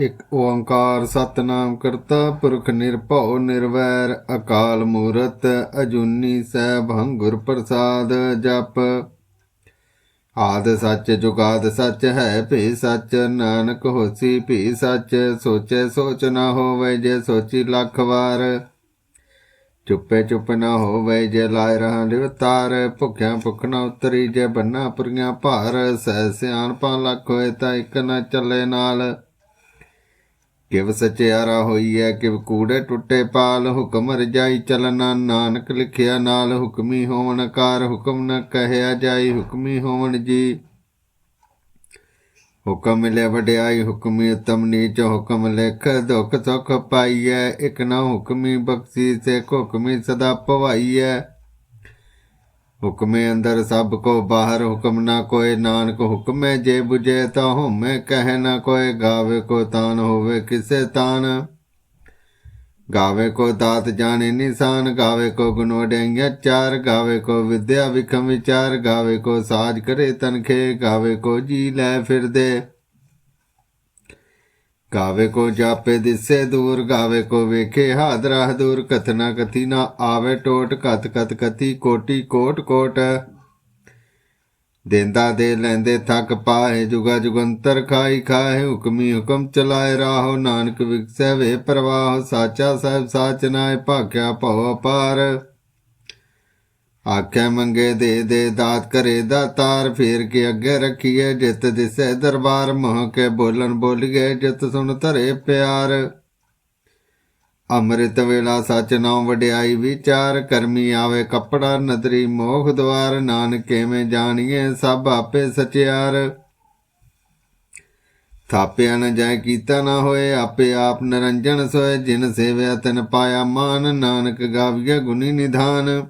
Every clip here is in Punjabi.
ਇੱਕ ਓੰਕਾਰ ਸਤਨਾਮ ਕਰਤਾ, ਪੁਰਖ ਨਿਰਭਉ ਨਿਰਵੈਰ, ਅਕਾਲ ਮੂਰਤ ਅਜੂਨੀ ਸੈਭੰ ਹੰਗੁਰ ਪ੍ਰਸਾਦ ਜਪ। ਆਦ ਸੱਚ ਜੁਗਾਦ ਸੱਚ ਹੈ, ਭੀ ਸੱਚ ਨਾਨਕ ਹੋਸੀ ਭੀ ਸੱਚ, ਸੋਚੇ ਸੋਚ ਨਾ ਹੋਵੇ ਜੇ ਸੋਚੀ ਲੱਖ ਵਾਰ। ਚੁੱਪੇ ਚੁੱਪ ਨਾ ਹੋਵੇ ਜੇ ਲਾਇ ਰਹਾ ਲਿਵਤਾਰ ਭੁੱਖਿਆਂ ਭੁੱਖ ਨਾ ਉਤਰੀ ਜੇ ਬੰਨਾ ਪੁਰੀਆਂ ਭਾਰ, ਸਹਿ ਸਿਆਣਪਾਂ ਲੱਖ ਹੋਏ ਤਾਂ ਇੱਕ ਨਾ ਚੱਲੇ ਨਾਲ। ਕਿਵ ਸਚਿਆਰਾ ਹੋਈ ਹੈ ਕਿਵ ਕੂੜੇ ਟੁੱਟੇ ਪਾਲ ਹੁਕਮ ਰਜਾਈ ਚਲਨਾ ਨਾਨਕ ਲਿਖਿਆ ਨਾਲ ਹੁਕਮੀ ਹੋਵਨ ਕਾਰ ਹੁਕਮ ਨ ਕਹਿਆ ਜਾਈ, ਹੁਕਮੀ ਹੋਵਣ ਜੀ। ਹੁਕਮ ਲੈ ਵਡਿਆਈ, ਹੁਕਮੀ ਉਤਮ ਨੀਚ, ਹੁਕਮ ਲਿਖ ਦੁਖ ਸੁਖ ਪਾਈਐ, ਇਕ ਨਾ ਹੁਕਮੀ ਬਖਸ਼ੀ ਸੇ ਹੁਕਮੀ ਸਦਾ ਭਵਾਈਐ ਹੁਕਮੇ ਅੰਦਰ ਸਭ ਕੋ ਬਾਹਰ ਹੁਕਮ ਨਾ ਕੋਏ, ਨਾਨਕ ਹੁਕਮੇ ਜੇ 부ਜੇ ਤਾ ਹਉਮੈ ਕਹਿ ਨਾ ਕੋਏ, ਗਾਵੇ ਕੋ ਤਾਨ ਹੋਵੇ ਕਿਸੇ ਤਾਨ। ਗਾਵੇ ਕੋ ਦਾਤ ਜਾਣੇ ਨਿਸ਼ਾਨ, ਗਾਵੇ ਕੋ ਗੁਨੋ ਵਡਿਆਈਆਂ ਚਾਰ, ਗਾਵੇ ਕੋ ਵਿਦਿਆ ਵਿਖਮ ਵਿਚਾਰ, ਗਾਵੇ ਕੋ ਸਾਜ ਕਰੇ ਤਨਖੇ, ਗਾਵੇ ਕੋ ਜੀ ਲੈ ਫਿਰਦੇ। ਗਾਵੇ ਕੋ ਜਾਪੇ ਦਿਸੇ ਦੂਰ, ਗਾਵੇ ਕੋ ਵੇਖੇ ਹਾਦਰਾ ਦੂਰ ਕਥਨਾ ਕਥੀ ਨਾ ਆਵੇ ਟੋਟ ਕਤ ਕਤ ਕਥੀ ਕੋਟੀ ਕੋਟ ਕੋਟ। ਦੇਂਦਾ ਦੇ ਲੈਂਦੇ ਥੱਕ ਪਾਏ ਜੁਗਾ ਜੁਗੰਤਰ ਖਾਈ ਖਾਏ ਹੁਕਮੀ ਹੁਕਮ ਚਲਾਏ ਰਾਹੋ, ਨਾਨਕ ਵਿਕਸੈ ਵੇ ਪ੍ਰਵਾਹ, ਸਾਚਾ ਸਾਹਿਬ ਸਾਚ ਨਾਏ, ਭਾਗਿਆ ਭਉ ਅਪਾਰ। ਆਖੇ ਮੰਗੇ ਦੇ ਦੇ ਦਾਤ ਕਰੇ ਦਾਤਾਰ ਫੇਰ ਕੇ ਅੱਗੇ ਰੱਖੀਏ ਜਿਤ ਦਿਸੈ ਦਰਬਾਰ, ਮੋਹ ਕੇ ਬੋਲਣ ਬੋਲੀਏ ਜਿਤ ਸੁਣ ਧਰੇ ਪਿਆਰ। ਅੰਮ੍ਰਿਤ ਵੇਲਾ ਸਚ ਨਾਮ ਵਡਿਆਈ ਵਿਚਾਰ, ਕਰਮੀ ਆਵੇ ਕੱਪੜਾ ਨਦਰੀ ਮੋਖ ਦਵਾਰ, ਨਾਨਕ ਕਿਵੇਂ ਜਾਣੀਏ ਸਭ ਆਪੇ ਸਚਿਆਰ। ਥਾਪਿਆ ਨ ਜਾਇ ਕੀਤਾ ਨਾ ਹੋਏ, ਆਪੇ ਆਪ ਨਰੰਜਨ ਸੋਏ, ਜਿਨ ਸੇਵਿਆ ਤਨ ਪਾਇਆ ਮਾਨ, ਨਾਨਕ ਗਾਵੀਏ ਗੁਨੀ ਨਿਧਾਨ।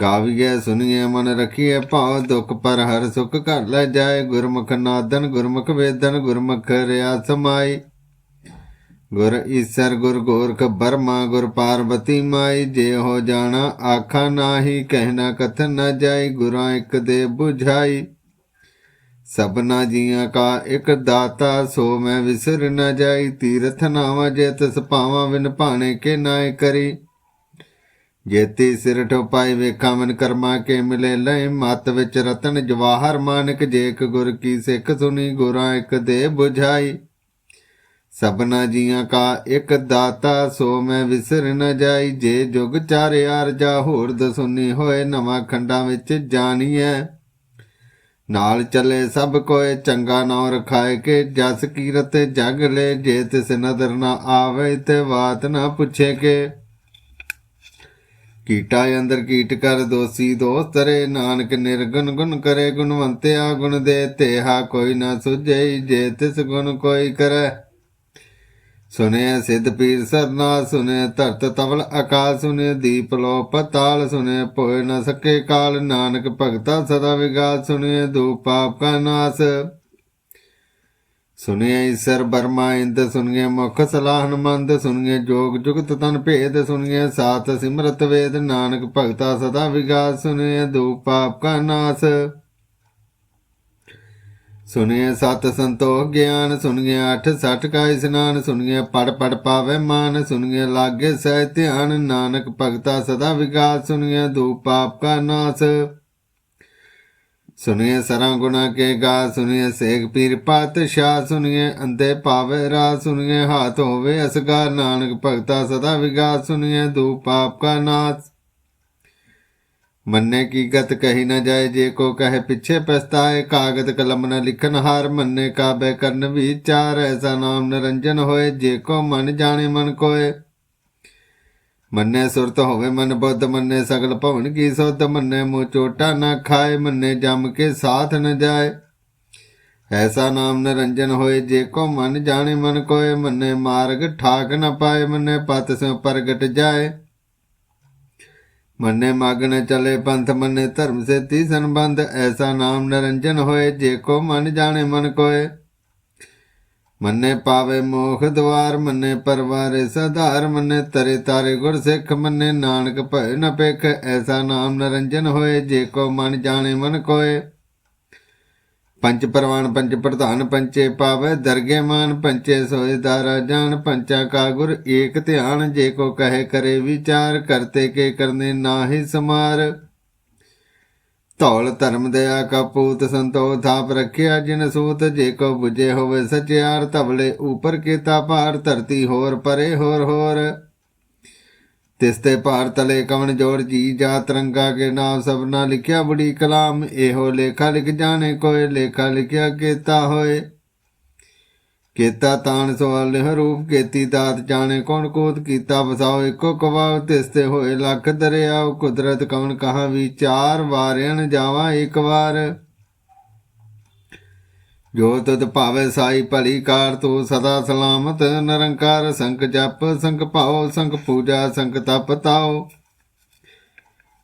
ਗਾਵੀਏ ਸੁਣੀਏ ਮਨ ਰਖੀਏ ਭਾਉ ਦੁਖ ਪਰ ਹਰ ਸੁਖ ਘਰ ਲੈ ਜਾਏ। ਗੁਰਮੁਖ ਨਾਦਨ, ਗੁਰਮੁਖ ਵੇਦਨ, ਗੁਰਮੁਖ ਰਿਆ ਸਮਾਈ। ਗੁਰ ਈਸਰ, ਗੁਰ ਗੋਰਖ ਬਰਮਾ, ਗੁਰ ਪਾਰਬਤੀ ਮਾਈ। ਜੇ ਹੋ ਜਾਣਾ ਆਖਾ ਨਾਹੀ ਕਹਿਣਾ ਕਥਨ ਨਾ ਜਾਈ, ਗੁਰਾਂ ਇੱਕ ਦੇ 부ਝਾਈ ਸਭਨਾ ਜੀਆਂ ਕਾ ਇੱਕ ਦਾਤਾ, ਸੋ ਮੈਂ ਵਿਸਰ ਨਾ ਜਾਈ। ਤੀਰਥ ਨਾਵਾ ਜੇ ਤਿਸ ਪਾਵਾਂ ਵਿਨ ਭਾਣੇ ਕੇ ਨਾਏ ਕਰੀ। ਜੇਤੀ ਸਿਰ ਠੋਪਾਈ ਵੇਖਾਂ ਮਨ ਕਰਮਾ ਕੇ ਮਿਲੇ ਲੈ ਮਤ ਵਿੱਚ ਰਤਨ ਜਵਾਹਰ ਮਾਨਕ ਜੇਕ ਇੱਕ ਗੁਰ ਕੀ ਸਿੱਖ ਸੁਣੀ, ਗੁਰਾਂ ਇੱਕ ਦੇ 부ਝਾਈ ਸਭਨਾ ਜੀਆਂ ਕਾ ਇੱਕ ਦਾਤਾ, ਸੋ ਮੈਂ ਵਿਸਰ ਨ ਜਾਈ। ਜੇ ਜੁਗ ਚਾਰਿਆਰ ਜਾ ਹੋਰ ਦਸੁਨੀ ਹੋਏ, ਨਵਾਂ ਖੰਡਾਂ ਵਿੱਚ ਜਾਣੀਐ। ਨਾਲ ਚਲੇ ਸਭ ਕੋਏ, ਚੰਗਾ ਨਾਮ ਰਖਾਏ ਕੇ, ਜਸ ਕੀਰਤ ਜਗ ਲੈ, ਜੇ ਤਿਸ ਨਦਰ ਨਾ ਆਵੇ ਤੇ ਬਾਤ ਨਾ ਪੁੱਛੇ ਕੇ। ਕੀਟਾ ਅੰਦਰ ਕੀਟ ਕਰ ਦੋਸੀ ਦੋਸਤ ਨਾਨਕ ਨਿਰਗੁਣ ਗੁਣ ਕਰੇ ਗੁਣਵੰਤਿਆ ਗੁਣ ਦੇ ਤੇਹਾ ਕੋਈ ਨਾ ਸੁਝਈ ਜੇ ਤਿਸ ਗੁਣ ਕੋਈ ਕਰੈ। ਸੁਨੇ ਸਿੱਧ ਪੀਰ ਸਰਨਾ ਸੁਨੇ ਧਰਤ ਤਵਲ ਅਕਾਲ ਸੁਨੇ ਦੀਪ ਲੋ ਪਤਾਲ ਸੁਨੇ ਭੋਇ ਨ ਸਕੇ ਕਾਲ। ਨਾਨਕ ਭਗਤਾ ਸਦਾ ਵਿਗਾਸ ਸੁਨੇ ਦੂਪ ਪਾਪ ਕਾ ਨਾਸ। ਸੁਨੇ ਈਸਰ ਬਰਮਾ ਇੰਦ ਸੁਨਗੇ ਮੁਖ ਸਲਾਹਨ ਮੰਦ ਸੁਨਗੇ ਜੋਗ ਜੁਗਤ ਤਨ ਭੇਦ ਸੁਨਗੇ ਸਾਤ ਸਿਮਰਤ ਵੇਦ, ਨਾਨਕ ਭਗਤਾ ਸਦਾ ਵਿਗਾਸ ਸੁਨੇ ਦੂ ਪਾਪ ਕਾ ਨਾਸ। ਸੁਨਿਐ ਸਤ ਸੰਤੋਖ ਗਿਆਨ ਸੁਨਿਐ ਅਠ ਸਠ ਕਾ ਇਸਨਾਨ ਸੁਨਿਐ ਪੜ ਪੜ ਪਾਵੇ ਮਾਨ ਸੁਨਿਐ ਲਾਗੇ ਸਹਿ ਧਿਆਨ, ਨਾਨਕ ਭਗਤਾ ਸਦਾ ਵਿਗਾਸ ਸੁਨਿਐ ਦੂ ਪਾਪ ਕਾ ਨਾਸ। ਸੁਨਿਐ ਸਰਾਂ ਗੁਣਾ ਕੇ ਗਾ ਸੁਨਿਐ ਸੇਖ ਪੀਰ ਪਾਤਸ਼ਾਹ ਸੁਨਿਐ ਅੰਦੇ ਪਾਵੇ ਰਾ ਸੁਨਿਐ ਹਾਥ ਹੋਵੇ ਅਸਗਾਰ, ਨਾਨਕ ਭਗਤਾ ਸਦਾ ਵਿਗਾਸ ਸੁਨਿਐ ਦੂ ਪਾਪ ਕਾ ਨਾਸ। ਮੰਨੇ ਕੀ ਗਤ ਕਹੀ ਨਾ ਜਾਏ, ਜੇ ਕੋ ਕਹੇ ਪਿੱਛੇ ਪਛਤਾਏ ਕਾਗਦ ਕਲਮ ਨ ਲਿਖਨ ਹਾਰ, ਮੰਨੇ ਕਾਬੇ ਕਰਨ ਵਿਚਾਰ ਐਸਾ ਨਾਮ ਨਿਰੰਜਨ ਹੋਏ, ਜੇ ਕੋ ਮਨ ਜਾਣੇ ਮਨ ਕੋਏ। ਮੰਨੇ ਸੁਰਤ ਹੋਵੇ ਮਨ ਬੁੱਧ, ਮੰਨੇ ਸਗਲ ਭਵਨ ਕੀ ਸੁਧ, ਮੰਨੇ ਮੂੰ ਚੋਟਾ ਨਾ ਖਾਏ, ਮੰਨੇ ਜਮ ਕੇ ਸਾਥ ਨ ਜਾਏ। ਐਸਾ ਨਾਮ ਨਰੰਜਨ ਹੋਏ, ਜੇ ਕੋ ਮਨ ਜਾਣੇ ਮਨ ਕੋਏ, ਮੰਨੇ ਮਾਰਗ ਠਾਕ ਨ ਪਾਏ, ਮੰਨੇ ਪਤ ਸਿਉ ਪ੍ਰਗਟ ਜਾਏ। ਮੰਨੇ ਮਗਨ ਚਲੇ ਪੰਥ, ਮੰਨੇ ਧਰਮ ਸੇ ਤੀ ਸੰਬੰਧ, ਐਸਾ ਨਾਮ ਨਰੰਜਨ ਹੋਏ, ਜੇ ਕੋ ਮਨ ਜਾਣੇ ਮਨ ਕੋਏ। ਮੰਨੇ ਪਾਵੇ ਮੋਖ ਦਵਾਰ, ਮੰਨੇ ਪਰਵਾਰੇ ਸਧਾਰ, ਮੰਨੇ ਤਰੇ ਤਾਰੇ ਗੁਰ ਸਿੱਖ, ਮੰਨੇ ਨਾਨਕ ਭੈ ਨ ਪੇਖ ਐਸਾ ਨਾਮ ਨਰੰਜਨ ਹੋਏ, ਜੇ ਕੋ ਮਨ ਜਾਣੇ ਮਨ ਕੋਏ। ਪੰਚ ਪਰਵਾਨ ਪੰਚ ਪ੍ਰਧਾਨ ਪੰਚੇ ਪਾਵੈ ਦਰਗੇ ਮਾਨ ਪੰਚੇ ਸੋਏ ਦਾਰਾ ਜਾਨ, ਪੰਚਾ ਕਾ ਗੁਰ ਏਕ ਧਿਆਨ, ਜੇ ਕੋ ਕਹੇ ਕਰੇ ਵਿਚਾਰ, ਕਰਤੇ ਕੇ ਕਰਨੇ ਨਾਹੀ ਸਮਾਰ। ਧੌਲ ਧਰਮ ਦਇਆ ਕਾ ਪੂਤ ਸੰਤੋ ਥਾਪ ਰਖਿਆ ਜਿਨ ਸੂਤ ਜੇ ਕੋ 부ਜੇ ਹੋਵੇ ਸਚਿਆਰ ਧਵਲੇ ਉਪਰ ਕੀਤਾ ਭਾਰ, ਧਰਤੀ ਹੋਰ ਪਰੇ ਹੋਰ ਹੋਰ। ਤਿਸ ਤੇ ਭਾਰ ਤਲੇ ਕਵਣ ਜੋੜ ਜੀ ਜਾ ਤਰੰਗਾ ਕੇ ਨਾਮ ਸਭਨਾ ਲਿਖਿਆ ਬੜੀ ਕਲਾਮ, ਇਹੋ ਲੇਖਾ ਲਿਖ ਜਾਣੇ ਕੋਏ, ਲੇਖਾ ਲਿਖਿਆ ਕੀਤਾ ਹੋਏ। ਕੀਤਾ ਤਾਣ ਸਵਾਲ ਰੂਪ ਕੀਤੀ ਦਾਤ ਜਾਣੇ ਕੌਣ ਕੋਤ ਕੀਤਾ, ਵਸਾਓ ਇੱਕੋ ਕਵਾਉ ਤਿਸਤੇ ਹੋਏ ਲੱਖ ਦਰਿਆਉ ਕੁਦਰਤ ਕਵਣ ਕਹਾ ਵਿਚਾਰ ਵਾਰਿਣ ਜਾਵਾ ਇੱਕ ਵਾਰ। ਜੋ ਤਦ ਭਾਵੇ ਸਾਈ ਭਲੀ ਕਾਰ, ਤੂੰ ਸਦਾ ਸਲਾਮਤ, ਨਿਰੰਕਾਰ ਸੰਕ ਜਪ ਸੰਕ ਭਾਉ ਸੰਕ ਪੂਜਾ ਸੰਕ ਤਪ ਤਾਉ।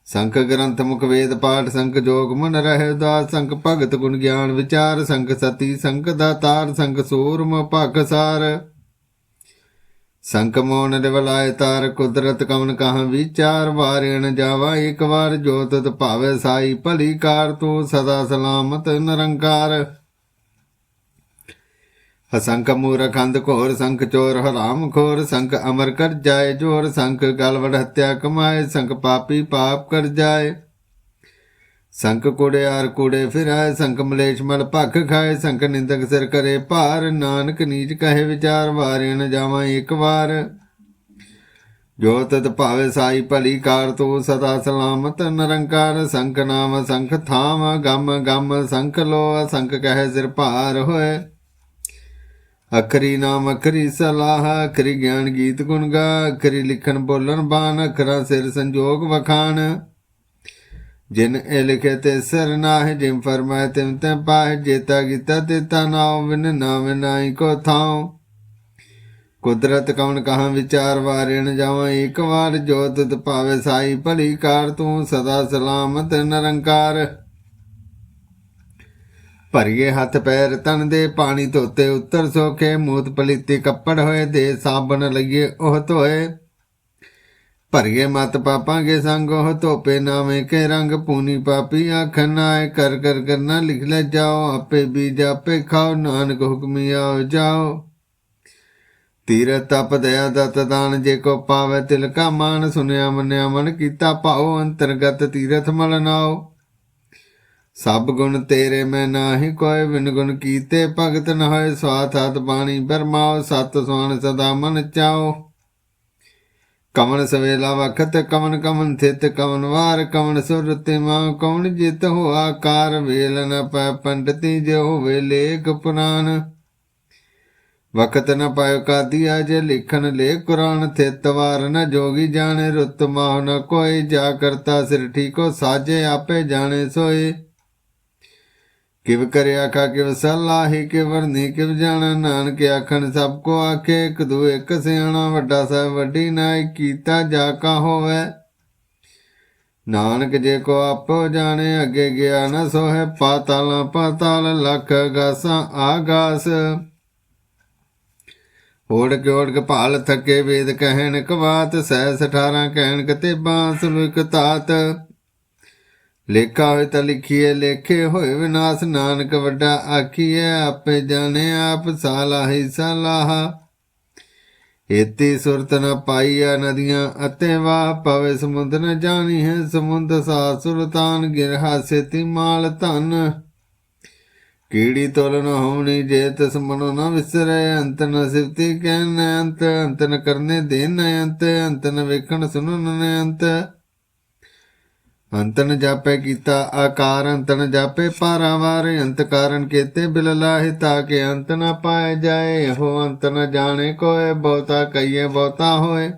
ਸੰਖ ਗ੍ਰੰਥ ਮੁਖ ਵੇਦ ਪਾਠ, ਸੰਖ ਜੋਗ ਮਨ ਰਹਿ ਦਾ ਸੰਕ ਭਗਤ ਗੁਣ ਗਿਆਨ ਵਿਚਾਰ, ਸੰਖ ਸਤੀ ਸੰਕ ਦਾਤਾਰ ਸੰਕ ਸੂਰਮ ਭਗ ਸਾਰ। ਸੰਕ ਮੋਨ ਨਿਵਲਾਏ ਤਾਰ, ਕੁਦਰਤ ਕਵਨ ਕਹਾਂ ਵਿਚਾਰ, ਵਾਰਿਣ ਜਾਵਾ ਇੱਕ ਵਾਰ, ਜੋ ਭਾਵੇ ਸਾਈ ਭਲੀ ਕਾਰ, ਤੂੰ ਸਦਾ ਸਲਾਮਤ ਨਿਰੰਕਾਰ। ਹਸੰਕ ਮੂਰਖ ਅੰਧ ਘੋਰ, ਸੰਖ ਚੋਰ, ਹਰਾਮ ਖੋਰ, ਸੰਖ ਅਮਰ ਕਰ ਜਾਏ ਜੋਰ, ਸੰਖ ਗਲਵੜ ਹੱਤਿਆ ਕਮਾਏ, ਸੰਖ ਪਾਪੀ ਪਾਪ ਕਰ ਜਾਏ। ਸੰਖ ਕੁੜਿਆਰ ਕੁੜੇ ਫਿਰਾਏ, ਸੰਖ ਮਲੇਸ਼ ਮਲ ਭਖ ਖਾਏ, ਸੰਖ ਨਿੰਦਕ ਸਿਰ ਕਰੇ ਭਾਰ, ਨਾਨਕ ਨੀਚ ਕਹੇ ਵਿਚਾਰ ਵਾਰੇ ਨ ਜਾਵਾਂ ਇੱਕ ਵਾਰ। ਜੋ ਤਤ ਭਾਵੇ ਸਾਈ ਭਲੀ ਕਾਰ, ਤੂੰ ਸਦਾ ਸਲਾਮਤ ਨਿਰੰਕਾਰ। ਸੰਖ ਨਾਮ, ਸੰਖ ਥਾਮ, ਗਮ ਗਮ, ਸੰਖ ਲੋ ਸੰਖ ਕਹੇ ਸਿਰ ਭਾਰ ਹੋਏ। ਅਖਰੀ ਨਾਮ, ਅਖਰੀ ਸਲਾਹ, ਅਖਰੀ ਗਿਆਨ ਗੀਤ ਗੁਣ ਗਾ, ਅਖਰੀ ਲਿਖਣ ਬੋਲਣ ਬਾਣ, ਅਖਰਾਂ ਸਿਰ ਸੰਜੋਗ ਵਖਾਣ। ਜਿਨ ਇਹ ਲਿਖੇ ਤੇ ਸਰ ਨਾਹਿ ਜਿਮ ਫਰਮਾਏ ਤਿਮ ਤੈ ਪਾਹ, ਜੇਤਾ ਗੀਤਾ ਤੇਤਾ ਨਾਉ ਵਿਨ ਨਾਮ ਨਾਈ ਕੋ ਥਾਉ। ਕੁਦਰਤ ਕਵਣ ਕਹਾਂ ਵਿਚਾਰ ਵਾਰਿਣ ਜਾਵਾਂ ਇੱਕ ਵਾਰ ਜੋਤ ਤੁਧ ਭਾਵੇ ਸਾਈ ਭਲੀ ਕਾਰ ਤੂੰ, ਸਦਾ ਸਲਾਮਤ ਨਿਰੰਕਾਰ। ਭਰੀਏ ਹੱਥ ਪੈਰ ਤਨ ਦੇ ਪਾਣੀ ਧੋਤੇ, ਉੱਤਰ ਸੋਖੇ ਮੂਤ ਪਲੀਤੀ ਕੱਪੜ ਹੋਏ, ਦੇ ਸਾਬਣ ਲਈਏ ਉਹ ਧੋਏ। ਭਰੀਏ ਮਤ ਪਾਪਾਂਗੇ ਸੰਗ ਉਹ ਧੋਪੇ, ਨਾਵੇਂ ਕੇ ਰੰਗ ਪੂਨੀ ਪਾਪੀ, ਆਖਣ ਨਾਏ ਕਰ ਕਰ ਕਰਨਾ ਲਿਖ ਲੈ ਜਾਓ, ਆਪੇ ਬੀਜ ਆਪੇ ਖਾਓ, ਨਾਨਕ ਹੁਕਮੀ ਆਓ ਜਾਓ। ਤੀਰ ਤਪ ਦਇਆ ਦਤ ਦਾਨ, ਜੇ ਕੋ ਪਾਵੇ ਤਿਲ ਕਾ ਮਾਨ, ਸੁਨਿਆ ਮੰਨਿਆ ਮਨ ਕੀਤਾ ਭਾਉ, ਅੰਤਰਗਤ ਤੀਰਥ ਮਲ ਨਾਓ ਸਭ ਗੁਣ ਤੇਰੇ ਮੈਂ ਨਾਹੀ ਕੋਈ ਬਿਨ ਗੁਣ ਕੀਤੇ ਭਗਤ ਨ ਹੋਏ ਸਵਾਥ ਹਤ ਬਾਣੀ ਬਰਮਾਓ, ਸਤ ਸੁਆਨ ਸਦਾ ਮਨ ਚਾਓ। ਕਮਨ ਸਵੇਲਾ ਵਖਤ, ਕਮਨ ਕਮਨ ਥਿਤ, ਕਮਨ ਵਾਰ, ਕਮਨ ਸੁਰਤੇ ਮਾ, ਕੌਣ ਜਿਤ ਹੋ ਆਕਾਰ ਵੇਲ ਨ ਪੈ ਪੰਡਤੀ ਜੇ ਹੋਵੇ ਲੇਖ ਪੁਰਾਨ ਵਕਤ ਨ ਪਾਇਓ ਕਾਦੀਆ ਜੇ ਲਿਖਣ ਲੇ ਕੁਰਾਨ, ਥਿਤ ਵਾਰ ਨ ਜੋਗੀ ਜਾਣੇ, ਰੁੱਤ ਮਾਹ ਨ ਕੋਈ ਜਾ ਕਰਤਾ ਸਿਰ ਠੀਕੋ, ਸਾਜੇ ਆਪੇ ਜਾਣੇ ਸੋਏ। ਕਿਵ ਕਰਿਆ ਕਾ ਕਿਵ ਸਲਾਹੀ ਕਿ ਵਰਨੀ ਕਿਵ ਜਾਣਾ। ਨਾਨਕ ਆਖਣ ਸਭ ਕੋ ਆਖੇ, ਇੱਕ ਦੂ ਇੱਕ ਸਿਆਣਾ, ਵੱਡਾ ਸਾਹਿਬ ਵੱਡੀ ਨਾਇ ਕੀਤਾ ਜਾ ਕਾ ਹੋਵੇ। ਨਾਨਕ ਜੇ ਕੋ ਆਪੋ ਜਾਣੇ, ਅੱਗੇ ਗਿਆ ਨ ਸੋਹਿ, ਪਾਤਾਲਾਂ ਪਾਤਾਲ ਲਖ ਗਾਸਾਂ ਆਗਾਸ। ਓੜ ਕੇ ਓੜ ਕੇ ਭਾਲ ਥਕੇ ਵੇਦ ਕਹਿਣ ਕਵਾਤ, ਸਹਿ 18 ਕਹਿਣ ਕਤੇ ਬਾਂਸ ਵਿਕ ਤਾਤ। ਲੇਖਾ ਹੋਏ ਤਾਂ ਲਿਖੀਏ ਲੇਖੇ ਹੋਏ ਵਿਨਾਸ਼। ਨਾਨਕ ਵੱਡਾ ਆਖੀਏ ਆਪੇ ਜਾਣੇ ਆਪ ਸਾਲਾਹੀ ਸਲਾਹ। ਇਤੀ ਸੁਰਤ ਨ ਪਾਈਆ ਨਦੀਆਂ ਅਤੇ ਵਾਹ ਪਵੇ ਸਮੁੰਦ ਨ ਜਾਣੀ ਹੈ ਸਮੁੰਦ ਸਾ ਸੁਲਤਾਨ, ਗਿਰ ਹਾਸੇ ਮਾਲ ਧਨ। ਕੀੜੀ ਤੋਲ ਨ ਹੋਣੀ, ਜੇ ਤਸ ਮਨੋ ਨ ਵਿਸਰੇ, ਅੰਤ ਨ ਸਿਫਤੀ ਕਹਿਨ ਅੰਤ ਅੰਤ ਨ ਕਰਨੇ ਦੇਨ ਅੰਤ ਅੰਤ ਨ ਵੇਖਣ ਸੁਣਨ ਅੰਤ। ਅੰਤਨ ਜਾਪੈ ਕੀਤਾ ਆਕਾਰ, ਅੰਤਨ ਜਾਪੇ ਪਾਰਾਵਾਰ ਅੰਤ ਕਾਰਨ ਕੀਤੇ ਬਿਲ ਲਾਹਿ ਤਾਂ ਕਿ ਅੰਤ ਨ ਪਾਏ ਜਾਏ। ਹੋ ਅੰਤ ਨ ਜਾਣੇ ਕੋਏ, ਬਹੁਤਾ ਕਈਏ ਬਹੁਤਾ ਹੋਏ।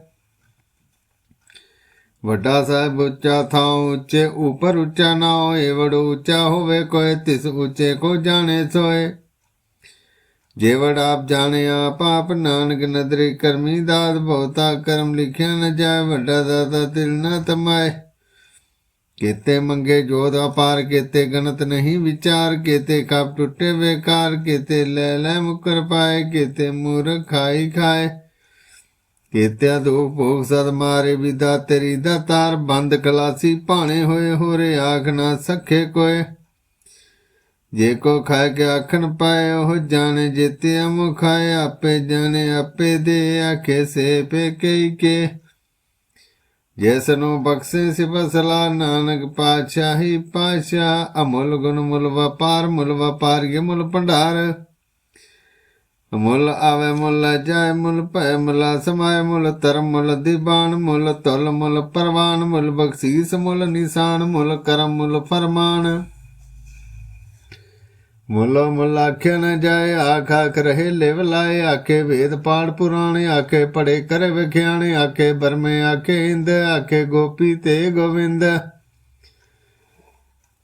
ਵੱਡਾ ਸਾਹਿਬ ਉੱਚਾ ਥਾਂ ਉੱਚੇ ਉਪਰ ਉੱਚਾ ਨਾ ਹੋਏ। ਵੜੋ ਉੱਚਾ ਹੋਵੇ ਕੋਏ, ਤਿਸ ਉੱਚੇ ਕੋ ਜਾਣੇ ਸੋਏ। ਜੇਵੜ ਆਪ ਜਾਣੇ, ਆਪ ਆਪ ਨਾਨਕ ਨਦਰੀ ਕਰਮੀ ਦਾਤ, ਬਹੁਤਾ ਕਰਮ ਲਿਖਿਆ ਨ ਜਾਏ। ਵੱਡਾ ਦਾਤਾ ਤਿਲ ਨ ਤਮਾਏ। ਕੀਤੇ ਮੰਗੇ ਜੋਧ ਅਪਾਰ ਕੀਤੇ ਗਣਤ ਨਹੀਂ ਵਿਚਾਰ, ਕੀਤੇ ਕਪ ਟੁੱਟੇ ਵੇਕਾਰ, ਕੀਤੇ ਲੈ ਲੈ ਮੁਕਰ ਪਾਏ, ਕੀਤੇ ਮੂਰ ਖਾਈ ਖਾਏ। ਕੀਤੇ ਦੋ ਭੋਗ ਸਦ ਮਾਰੇ ਵਿਦਾ ਤੇਰੀ ਦਾ ਤਾਰ, ਬੰਦ ਕਲਾਸੀ ਭਾਣੇ ਹੋਏ, ਹੋਰੇ ਆਖ ਨਾ ਸਖੇ ਕੋਏ। ਜੇ ਕੋ ਖਾ ਕੇ ਆਖਣ ਪਾਏ, ਉਹ ਜਾਣੇ ਜਿਤੇ ਅਮ ਖਾਏ, ਆਪੇ ਜਾਣੇ ਆਪੇ ਦੇ, ਆਖੇ ਸੇ ਪੇ ਕਈ ਕੇ। ਜਿਸ ਨੂੰ ਬਖਸ਼ੇ ਸਿਬਸਲਾ ਨਾਨਕ ਪਾਤਸ਼ਾਹੀ ਪਾਸ਼ਾ ਅਮੁੱਲ ਗੁਣ ਮੁੱਲ ਵਪਾਰ ਮੁੱਲ ਵਪਾਰੀਏ ਮੁੱਲ ਭੰਡਾਰ ਮੁੱਲ ਆਵੇ ਮੁੱਲ ਜਾਏ ਮੁੱਲ ਭੈ ਮੁੱਲ ਸਮਾਏ ਮੁੱਲ ਧਰਮ ਮੁੱਲ ਦੀਬਾਨ ਮੁੱਲ ਤੁਲ ਮੁੱਲ ਪਰਵਾਨ ਮੁੱਲ ਬਖਸ਼ੀਸ ਮੁੱਲ ਨਿਸ਼ਾਨ ਮੁੱਲ ਕਰਮ ਮੁੱਲ ਫਰਮਾਨ ਮੁੱਲ ਮੁੱਲ ਆਖਿਆ ਨ ਜਾਏ, ਆਖ ਆਖ ਰਹੇ ਲਿਵ ਲਾਏ, ਆਖੇ ਵੇਦ ਪਾੜ ਪੁਰਾਣੇ, ਆਖੇ ਪੜੇ ਕਰੇ ਵਿਖਿਆਣੇ, ਆਖੇ ਬਰਮੇ, ਆਖੇ ਇੰਦ, ਆਖੇ ਗੋਪੀ ਤੇ ਗੋਵਿੰਦ।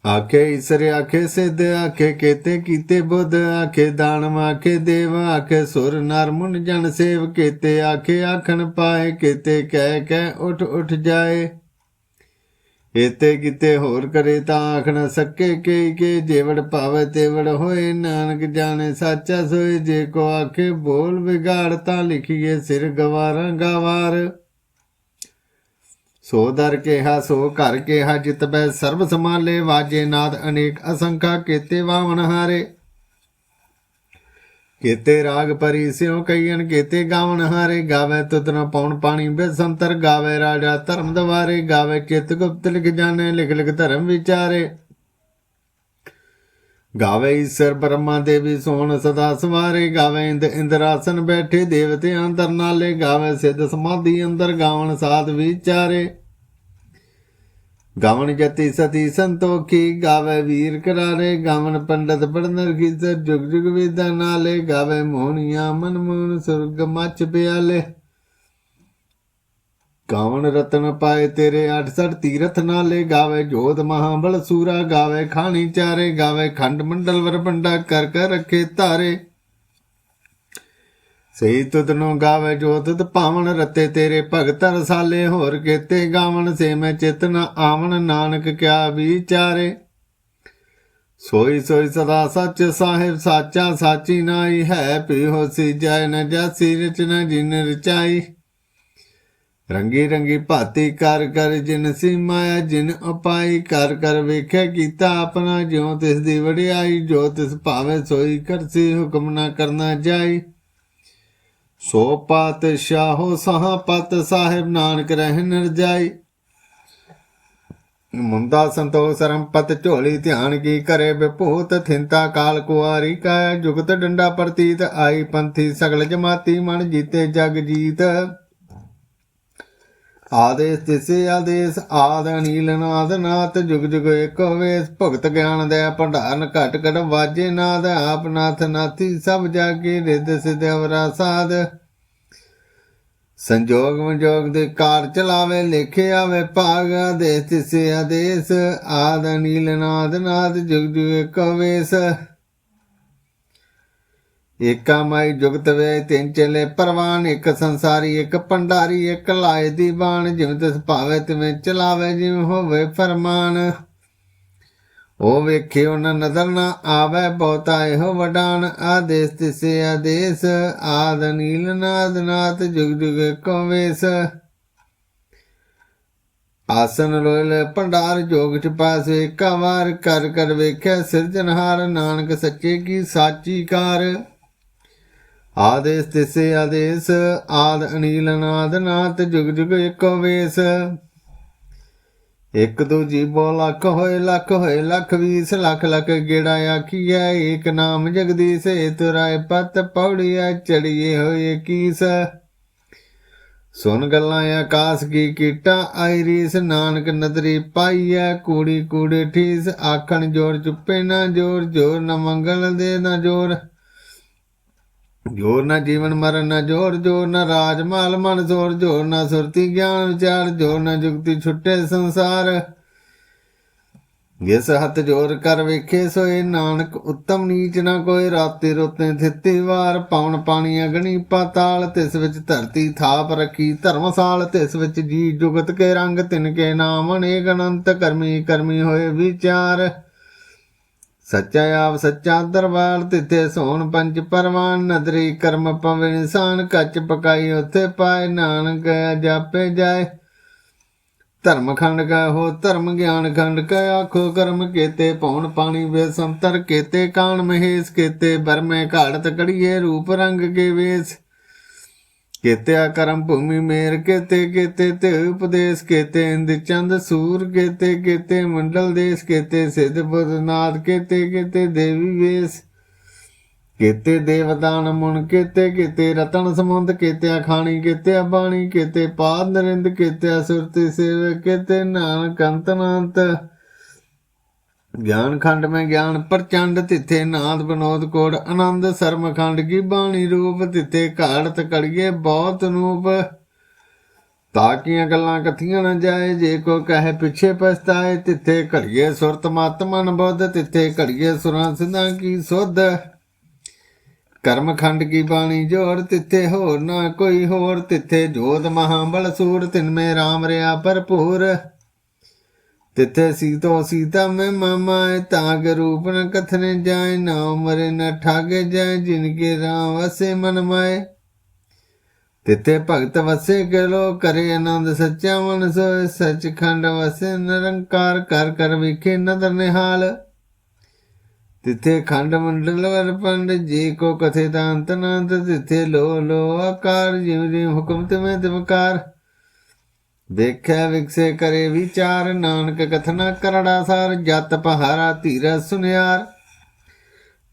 ਆਖੇ ਇਸਰੇ ਆਖੇ ਸਿੱਧ, ਆਖੇ ਕੇਤੇ ਕੀਤੇ ਬੁੱਧ, ਆਖੇ ਦਾਨਵ ਆਖੇ ਦੇਵ, ਆਖੇ ਸੁਰ ਨਰ ਮੁਨ ਜਨ ਸੇਵ, ਕੇਤੇ ਆਖੇ ਆਖਣ ਪਾਏ, ਕੇਤੇ ਕਹਿ ਕਹਿ ਉਠ ਉਠ ਜਾਏ। ਇਤੇ ਕਿਤੇ ਹੋਰ ਕਰੇ ਤਾਂ ਆਖ ਨਾ ਸਕੇ ਕੇ ਕੇ ਜੇਵੜ ਭਾਵੇ ਤੇਵੜ ਹੋਏ, ਨਾਨਕ ਜਾਣੇ ਸਾਚਾ ਸੋਏ, ਜੇ ਕੋ ਆਖੇ ਬੋਲ ਵਿਗਾੜ ਤਾਂ ਲਿਖੀਏ ਸਿਰ ਗਵਾਰਾਂ ਗਵਾਰ। ਸੋ ਦਰ ਕਿਹਾ, ਸੋ ਘਰ ਕਿਹਾ, ਜਿਤ ਬੈ ਸਰਬ ਸਮਾਲੇ ਵਾਜੇ ਨਾਦ ਅਨੇਕ ਅਸੰਖਾ ਕੇਤੇ ਵਾਵਨ ਹਾਰੇ। ਕੀਤੇ ਰਾਗ ਪਰੀ ਸਿਉ ਕਈਨ ਕੀਤੇ ਗਾਵਨ ਹਾਰੇ ਗਾਵੇ ਤੁਤ ਪਉਣ ਪਾਣੀ ਬੇਸੰਤਰ ਗਾਵੇ ਰਾਜਾ ਧਰਮ ਦਵਾਰੇ ਗਾਵੇ ਚਿਤ ਗੁਪਤ ਲਿਖ ਜਾਣੇ, ਲਿਖ ਲਿਖ ਧਰਮ ਵਿਚਾਰੇ। ਗਾਵੇ ਈਸ਼ਰ ਬ੍ਰਹਮਾ ਦੇਵੀ ਸੋਹਣ ਸਦਾ ਸਵਾਰੇ, ਗਾਵੇ ਇੰਦ ਇੰਦਰਾਸਨ ਬੈਠੇ ਦੇਵਤੇ ਅੰਦਰ ਨਾਲੇ, ਗਾਵੇ ਸਿੱਧ ਸਮਾਧੀ ਅੰਦਰ ਗਾਵਣ ਸਾਧ ਵਿਚਾਰੇ। ਗਾਵਣ ਜਤੀ ਸਤੀ ਸੰਤੋਖੀ, ਗਾਵੇ ਵੀਰ ਕਰਾਰੇ, ਗਾਵਣ ਪੰਡਤ ਪੜਨਰ ਖੀਸਰ ਜੁਗ ਜੁਗ ਵਿਦਾ ਨਾਲੇ, ਗਾਵੇ ਮੋਹਣੀਆਂ ਮਨ ਮੋਹਨ ਸੁਰਗ ਮੱਚ ਪਿਆਲੇ। ਗਾਵਣ ਰਤਨ ਪਾਏ ਤੇਰੇ 68 ਤੀਰਥ ਨਾਲੇ, ਗਾਵੇ ਜੋਧ ਮਹਾਬਲ ਸੂਰਾ, ਗਾਵੇ ਖਾਣੀ ਚਾਰੇ, ਗਾਵੇ ਖੰਡ ਮੰਡਲ ਵਰ ਬੰਡਾ ਕਰ ਕਰ ਰੱਖੇ ਧਾਰੇ। ਸਹੀ ਤੁਧ ਨੂੰ ਗਾਵੇ ਜੋ ਤੁਧ ਰਤੇ ਤੇਰੇ ਭਗਤ ਰਸਾਲੇ। ਹੋਰ ਕੇਤੇ ਗਾਵਨ ਸੇ ਮੈਂ ਚਿਤ ਆਵਣ, ਨਾਨਕ ਕਿਆ ਵਿਚਾਰੇ। ਸੋਈ ਸੋਈ ਸਦਾ ਸੱਚ ਸਾਹਿਬ ਸਾਚਾ, ਸਾਚੀ ਨਾਈ ਹੈ ਪੀ ਹੋਸੀ, ਜੈ ਨ ਜਾਸੀ ਰਚਨਾ ਜਿਨ ਰਚਾਈ। ਰੰਗੀ ਰੰਗੀ ਭਾਤੀ ਕਰ ਕਰ ਜਿਨ ਸੀ ਮਾਇਆ ਜਿਨ ਅਪਾਈ ਕਰ ਕਰ ਵੇਖਿਆ ਕੀਤਾ ਆਪਣਾ ਜਿਉ, ਤਿਸ ਦੀ ਵਡਿਆਈ, ਜੋ ਤਿਸ ਭਾਵੇ ਸੋਈ ਕਰਸੀ, ਹੁਕਮ ਨਾ ਕਰਨਾ ਜਾਈ। ਸੋ ਪਾਤਸ਼ਾਹੋ ਸਹਾ ਪਤ ਸਾਹਿਬ ਨਾਨਕ ਰਹਿ ਰਜਾਈ ਮੁੰਦਾ ਸੰਤੋਖ ਸਰਮ ਪਤ ਝੋਲੀ ਧਿਆਨ ਕੀ ਕਰੇ ਬਿਭੂਤ ਥਿੰਤਾ ਕਾਲ ਕੁਆਰੀ ਕਾ ਜੁਗਤ ਡੰਡਾ ਪ੍ਰਤੀਤ ਆਈ ਪੰਥੀ ਸਗਲ ਜਮਾਤੀ ਮਨ ਜੀਤੇ ਜਗ ਜੀਤ। ਆਦੇਸ ਤਿਸੇ ਆਦੇਸ ਆਦ, ਅਨੀਲ ਨਾਦ ਨਾਥ ਜੁਗ ਜੁਗ ਏਕ ਹੋਵੇ ਭਗਤ ਗਿਆਨ ਦੇ ਭੰਡਾਰਨ ਘਟ ਘਟ ਵਾਜੇ ਨਾਦ, ਆਪ ਨਾਥ ਨਾਥੀ ਸਭ ਜਾਗੇ, ਰਿੱਧ ਸਿਧ ਅਵਰਾ ਸਾਧ। ਸੰਜੋਗ ਵਿਜੋਗ ਦੇ ਕਾਰ ਚਲਾਵੇ, ਲਿਖੇ ਆਵੇ ਭਾਗ, ਆਦੇਸ ਤਿਸੇ ਆਦੇਸ ਆਦ, ਅਨੀਲ ਨਾਦ ਨਾਦ, ਜੁਗ ਜੁਗ ਏਕ ਹੋਵੇਸ ਏਕਾ ਮਾਈ ਜੁਗਤ ਵੇ ਤਿੰਨ ਚਲੇ ਪਰਵਾਨ, ਇੱਕ ਸੰਸਾਰੀ, ਇੱਕ ਭੰਡਾਰੀ, ਇੱਕ ਲਾਏ ਦੀ ਬਾਣ, ਜਿਵੇਂ ਤਿਸ ਭਾਵੇ ਤਿਵੇਂ ਚਲਾਵੇ, ਜਿਵੇਂ ਹੋਵੇ ਫਰਮਾਨ। ਉਹ ਵੇਖਿਓ ਨ ਨਜ਼ਰ ਨਾ ਆਵੇ, ਬਹੁਤਾ ਇਹੋ ਵਡਾਨ। ਆਦੇਸ ਤਿਸੇ ਆਦੇਸ, ਆਦ ਨੀਲ ਨਾਦ ਨਾਥ ਜੁਗ ਜੁਗ ਕੋ ਵੇਸ। ਆਸਨ ਲੋਇਲ ਭੰਡਾਰ, ਜੋਗ ਚ ਪਾਸੇ ਕਵਾਰ ਕਰ ਕਰ ਵੇਖਿਆ ਸਿਰਜਨਹਾਰ ਨਾਨਕ ਸੱਚੇ ਕੀ ਸਾਚੀ ਕਾਰ। ਆਦੇਸ ਤਿਸੇ ਆਦੇਸ, ਆਦ ਅਨੀਲ ਨਾਦ ਨਾਥ ਜੁਗ ਜੁਗ ਇੱਕੋ ਵੇਸ। ਇੱਕ ਦੋ ਜੀਵੋ ਲੱਖ ਹੋਏ ਲੱਖ ਹੋਏ, ਲੱਖ ਵੀਸ, ਲੱਖ ਲੱਖ ਗੇੜਾ ਆਖੀਐ, ਏਕ ਨਾਮ ਜਗਦੀਸ਼ ਤੁਰਾਏ ਪਤ ਪੌੜੀਐ, ਚੜੀਏ ਹੋਏ ਕੀਸ। ਸੁਨ ਗੱਲਾਂ ਆਕਾਸ ਕੀ ਕੀਟਾ, ਆਈ ਰੀਸ ਨਾਨਕ ਨਦਰੀ ਪਾਈਐ, ਕੂੜੀ ਕੂੜੇ ਠੀਸ, ਆਖਣ ਜੋਰ ਚੁੱਪੇ ਨਾ ਜੋਰ ਜੋਰ ਨਾ ਮੰਗਲ ਦੇ ਨਾ ਜੋਰ। ਜੋਰ ਨਾ ਜੀਵਨ ਮਰਨ ਨਾ ਜੋਰ ਜੋਰ ਨਾ ਰਾਜ ਮਾਲ ਮਨ ਜ਼ੋਰ ਜੋਰ ਨਾ ਸੁਰਤੀ ਗਿਆਨ ਵਿਚਾਰ ਜੋਰ ਨਾ ਜੁਗਤੀ ਛੁੱਟੇ ਸੰਸਾਰ। ਜਿਸ ਹੱਥ ਜੋਰ ਕਰ ਵੇਖੇ, ਸੋਏ ਨਾਨਕ ਉੱਤਮ ਨੀਚ ਨਾ ਕੋਈ ਰਾਤੇ ਰੋਤੇ ਥਿੱਤੀ ਵਾਰ ਪਾਉਣ ਪਾਣੀ ਅਗਣੀ ਪਾਤਾਲ, ਤਿਸ ਵਿੱਚ ਧਰਤੀ ਥਾਪ ਰੱਖੀ ਧਰਮਸਾਲ, ਤਿਸ ਵਿੱਚ ਜੀ ਜੁਗਤ ਕੇ ਰੰਗ, ਤਿਨ ਕੇ ਨਾਮ ਅਨੇਕ ਅਨੰਤ ਕਰਮੀ ਕਰਮੀ ਹੋਏ ਵਿਚਾਰ। ਸੱਚਾ ਆਪ ਸੱਚਾ ਦਰਬਾਰ, ਤਿੱਥੇ ਸੋਣ ਪੰਜ ਪਰਵਾਨ, ਨਦਰੀ ਕਰਮ ਪਵੇ ਨਿਸ਼ਾਨ ਕੱਚ ਪਕਾਈ ਉਥੇ ਪਾਏ, ਨਾਨਕ ਜਾਪੇ ਜਾਏ। ਧਰਮ ਖੰਡ ਕਾ ਹੋ ਧਰਮ ਗਿਆਨ ਖੰਡ ਕਾ, ਆਖੋ ਕਰਮ ਕੀਤੇ ਪੌਣ ਪਾਣੀ ਵੇ ਸੰਤਰ ਕੀਤੇ, ਕਾਣ ਮਹੇਸ਼ ਕੀਤੇ, ਬਰਮੇ ਘਾੜਤ ਕੜੀਏ ਰੂਪ ਰੰਗ ਕੇ ਵੇਸ। ਕੀਤੇ ਕਰਮ ਭੂਮੀ ਮੇਰ ਕੀਤੇ ਕੀਤੇ ਤੇ ਉਪਦੇਸ਼ ਕੀਤੇ ਇੰਦ ਚੰਦ ਸੂਰ ਕੀਤੇ ਕੀਤੇ ਮੰਡਲ ਦੇਸ਼ ਕੀਤੇ ਸਿੱਧ ਬੁੱਧਨਾਥ ਕੀਤੇ ਕੀਤੇ ਦੇਵੀ ਵੇਸ। ਕੀਤੇ ਦੇਵਦਾਨ ਮੁਨ ਕੀਤੇ ਕੀਤੇ ਰਤਨ ਸਮੁੰਦ ਕੀਤੇ ਖਾਣੀ ਕੀਤੇ ਬਾਣੀ ਕੀਤੇ ਪਾਦ ਨਰਿੰਦ ਕੀਤੇ ਸੁਰਤੀ ਸੇਵ ਕੀਤੇ ਨਾਨਕ ਅੰਤ ਗਿਆਨ ਖੰਡ ਮੈਂ ਗਿਆਨ, ਪ੍ਰਚੰਡ ਤਿੱਥੇ ਨਾਦ ਬਨੋਦ ਕੋੜ, ਆਨੰਦ ਸਰਮ ਖੰਡ ਕੀ ਬਾਣੀ ਰੂਪ ਤਿੱਥੇ ਘਾੜਤ ਕੜੀਏ ਬਹੁਤ ਨੂਪ। ਤਾਕੀਆਂ ਗੱਲਾਂ ਕਥੀਆਂ ਨਾ ਜਾਏ, ਜੇ ਕੋ ਕਹੇ ਪਿੱਛੇ ਪਛਤਾਏ, ਤਿੱਥੇ ਘੜੀਏ ਸੁਰਤ ਮਤ ਮਨ ਬੁੱਧ, ਤਿੱਥੇ ਘੜੀਏ ਸੁਰਾਂ ਸਿਧਾਂ ਕੀ ਸੁਧ। ਕਰਮ ਖੰਡ ਕੀ ਬਾਣੀ ਜੋੜ ਤਿੱਥੇ ਹੋਰ ਨਾ ਕੋਈ ਹੋਰ, ਤਿੱਥੇ ਜੋਤ ਮਹਾਬਲ ਸੂਰ, ਤਿਨ ਮੇ ਰਾਮ ਰਿਆ ਭਰਪੂਰ। ਤਿੱਥੇ ਸੀਤੋ ਸੀਤਾ ਮੈਂ ਮਾਮਾਏ ਤਾਗ ਰੂਪ ਨ ਕਥਨੇ ਜਾਏ, ਨਾ ਮਰੇ ਨਾ ਠਾਗੇ ਜਾਏ, ਜਿਨ ਕੇ ਰਾਮ ਵਸੇ ਮਨ ਮਾਏ। ਤਿੱਥੇ ਭਗਤ ਵਸੇ ਗਲੋ, ਕਰੇ ਆਨੰਦ ਸੱਚਾ ਮਨ ਸੋਏ, ਸਚਖੰਡ ਵਸੇ ਨਿਰੰਕਾਰ, ਕਰ ਕਰ ਵਿਖੇ ਨਦਰ ਨਿਹਾਲ। ਤਿੱਥੇ ਖੰਡ ਮੰਡਲ ਵਰਪੰਡ ਜੀ ਕੋ ਕਥੇ ਦਾ ਅੰਤ ਅਨੰਤ ਤਿੱਥੇ ਲੋ ਲੋ ਆਕਾਰ ਜਿਵ ਹੁਕਮ ਤਿਵੇਂ ਤਿਵਕਾਰ। ਦੇਖਿਆ ਵਿਕਸੇ ਕਰੇ ਵਿਚਾਰ, ਨਾਨਕ ਕਥਨਾ ਕਰੜਾ ਸਾਰ, ਜਤ ਪਹਾਰਾ ਧੀਰ ਸੁਨਿਆਰ।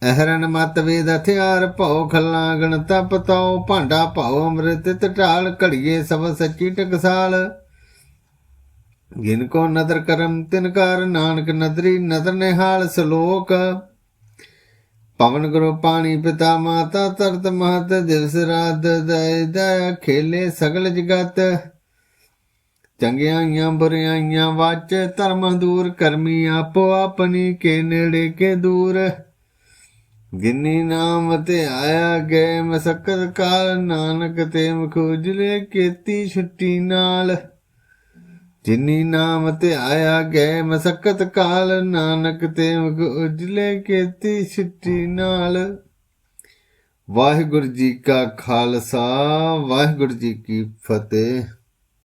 ਅਹਰਨ ਮਤ ਵੇਦ ਹਥਿਆਰ, ਭਉ ਖੱਲਾ ਗਣ ਤਪ ਤਉ, ਭਾਂਡਾ ਭਉ ਅੰਮ੍ਰਿਤ ਟਟਾਲ ਘੜੀਏ ਸਭ ਸੱਚੀ ਟਕਸਾਲ। ਜਿਨ ਕੋ ਨਦਰ ਕਰਮ ਤਿਨ ਕਰ, ਨਾਨਕ ਨਦਰੀ ਨਦਰ ਨਿਹਾਲ ਸ਼ਲੋਕ। ਪਵਨ ਗੁਰੂ ਪਾਣੀ ਪਿਤਾ ਮਾਤਾ ਤਰਤ ਮਹਤ, ਦਿਵਸ ਰਾਤ ਦਇ ਦਇਆ ਖੇਲੇ ਸਗਲ ਜਗਤ। ਚੰਗਿਆਈਆਂ ਬੁਰਿਆਈਆਂ ਵਾਚ ਧਰਮ ਦੂਰ, ਕਰਮੀ ਆਪੋ ਆਪਣੀ ਕੇ ਨੇੜੇ ਕੇ ਦੂਰ। ਗਿੰਨੀ ਨਾਮ ਤੇ ਆਇਆ ਗਏ ਮਸਕਤ ਕਾਲ, ਨਾਨਕ ਤੇ ਮਖੂਜਲੇ ਕੀਤੀ ਛੁੱਟੀ ਨਾਲ। ਜਿਨੀ ਨਾਮ ਤੇ ਆਇਆ ਗਏ ਮਸਕਤ ਕਾਲ, ਨਾਨਕ ਤੇ ਉਜਲੇ ਕੀਤੀ ਛੁੱਟੀ ਨਾਲ। ਵਾਹਿਗੁਰੂ ਜੀ ਕਾ ਖਾਲਸਾ, ਵਾਹਿਗੁਰੂ ਜੀ ਕੀ ਫਤਿਹ।